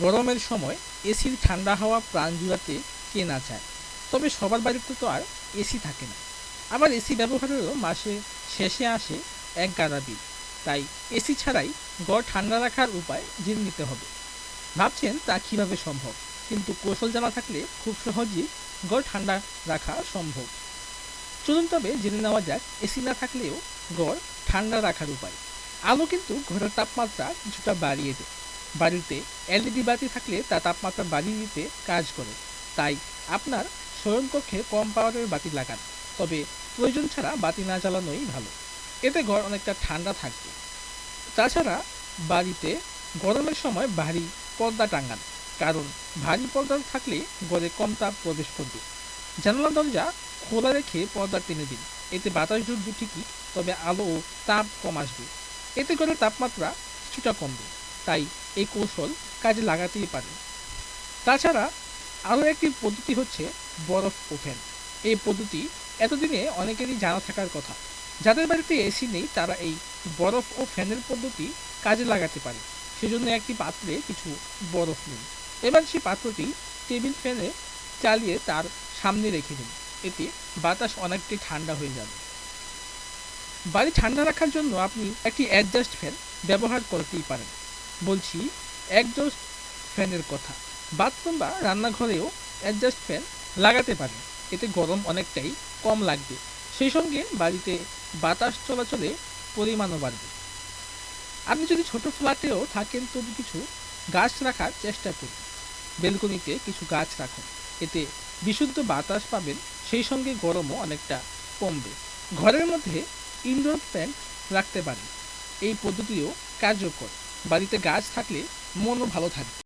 গরমের সময় এসির ঠান্ডা হাওয়া প্রাণ জুড়াতে কে না চায়। তবে সবার বাড়িতে তো আর এসি থাকে না। আবার এসি ব্যবহারেরও মাসে শেষে আসে এক গাদা বিল। তাই এসি ছাড়াই গড় ঠান্ডা রাখার উপায় জেনে নিতে হবে। ভাবছেন তা কীভাবে সম্ভব? কিন্তু কৌশল জানা থাকলে খুব সহজেই গড় ঠান্ডা রাখা সম্ভব। চলুন তবে জেনে নেওয়া যাক, এসি না থাকলেও গড় ঠান্ডা রাখার উপায়। আলো কিন্তু ঘরের তাপমাত্রা কিছুটা বাড়িয়ে দেয়। বাড়িতে এলইডি বাতি থাকলে তা তাপমাত্রা বাড়িয়ে দিতে কাজ করে। তাই আপনার শয়নকক্ষে কম পাওয়ারের বাতি লাগান। তবে প্রয়োজন ছাড়া বাতি না জ্বালানোই ভালো। এতে ঘর অনেকটা ঠান্ডা থাকবে। তাছাড়া বাড়িতে গরমের সময় ভারী পর্দা টাঙ্গান কারণ ভারী পর্দা থাকলে ঘরে কম তাপ প্রবেশ করবে। জানালা দরজা খোলা রেখে পর্দা টেনে দিন। এতে বাতাস ঢুকবে ঠিকই, তবে আলো ও তাপ কম আসবে। এতে করে তাপমাত্রা কিছুটা কমবে। তাই এই কৌশল কাজে লাগাতেই পারে। তাছাড়া আরও একটি পদ্ধতি হচ্ছে বরফ ওভেন। এই পদ্ধতি এতদিনে অনেকেরই জানা থাকার কথা। যাদের বাড়িতে এসি নেই, তারা এই বরফ ও ফ্যানের পদ্ধতি কাজে লাগাতে পারে। সেজন্য একটি পাত্রে কিছু বরফ নিন। এবার সেই পাত্রটি টেবিল ফ্যানে চালিয়ে তার সামনে রেখে দিন। এতে বাতাস অনেকটাই ঠান্ডা হয়ে যাবে। বাড়ি ঠান্ডা রাখার জন্য আপনি একটি অ্যাডজাস্ট ফ্যান ব্যবহার করতেই পারেন। বলছি একজস্ট ফ্যানের কথা। বাথরুম বা রান্নাঘরেও অ্যাডজাস্ট ফ্যান লাগাতে পারেন। এতে গরম অনেকটাই কম লাগবে। সেই সঙ্গে বাড়িতে বাতাস চলাচলে পরিমাণও বাড়বে। আপনি যদি ছোট ফ্ল্যাটেও থাকেন, তবু কিছু গাছ রাখার চেষ্টা করুন। বেলকনিতে কিছু গাছ রাখুন। এতে বিশুদ্ধ বাতাস পাবেন, সেই সঙ্গে গরমও অনেকটা কমবে। ঘরের মধ্যে ইনডোর ফ্যান রাখতে পারেন। এই পদ্ধতিও কার্যকর। বাড়িতে গাছ থাকলে মনও ভালো থাকবে।